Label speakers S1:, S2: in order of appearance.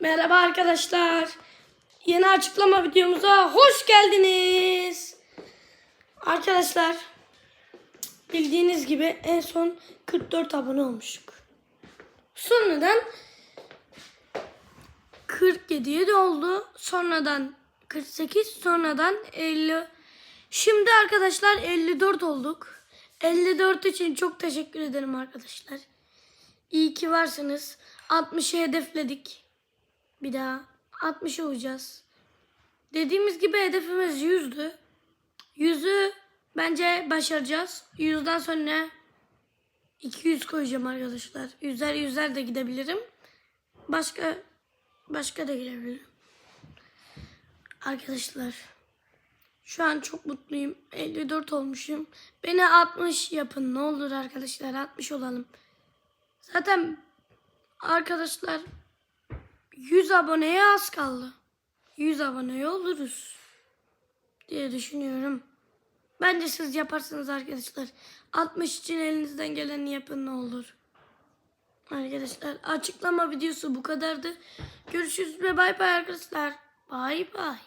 S1: Merhaba arkadaşlar. Yeni açıklama videomuza hoş geldiniz. Arkadaşlar bildiğiniz gibi en son 44 abone olmuştuk. Sonradan 47'ye de oldu. Sonradan 48, sonradan 50. Şimdi arkadaşlar 54 olduk. 54 için çok teşekkür ederim arkadaşlar. İyi ki varsınız. 60'ı hedefledik. Bir daha 60 olacağız. Dediğimiz gibi hedefimiz 100'dü. 100'ü bence başaracağız. 100'den sonra 200 koyacağım arkadaşlar. Yüzer yüzer de gidebilirim. Başka başka da gidebilirim. Arkadaşlar şu an çok mutluyum. 54 olmuşum. Beni 60 yapın ne olur arkadaşlar 60 olalım. Zaten arkadaşlar 100 aboneye az kaldı. 100 aboneye oluruz diye düşünüyorum. Bence siz yaparsınız arkadaşlar. 60 için elinizden geleni yapın ne olur. Arkadaşlar açıklama videosu bu kadardı. Görüşürüz ve bay bay arkadaşlar. Bay bay.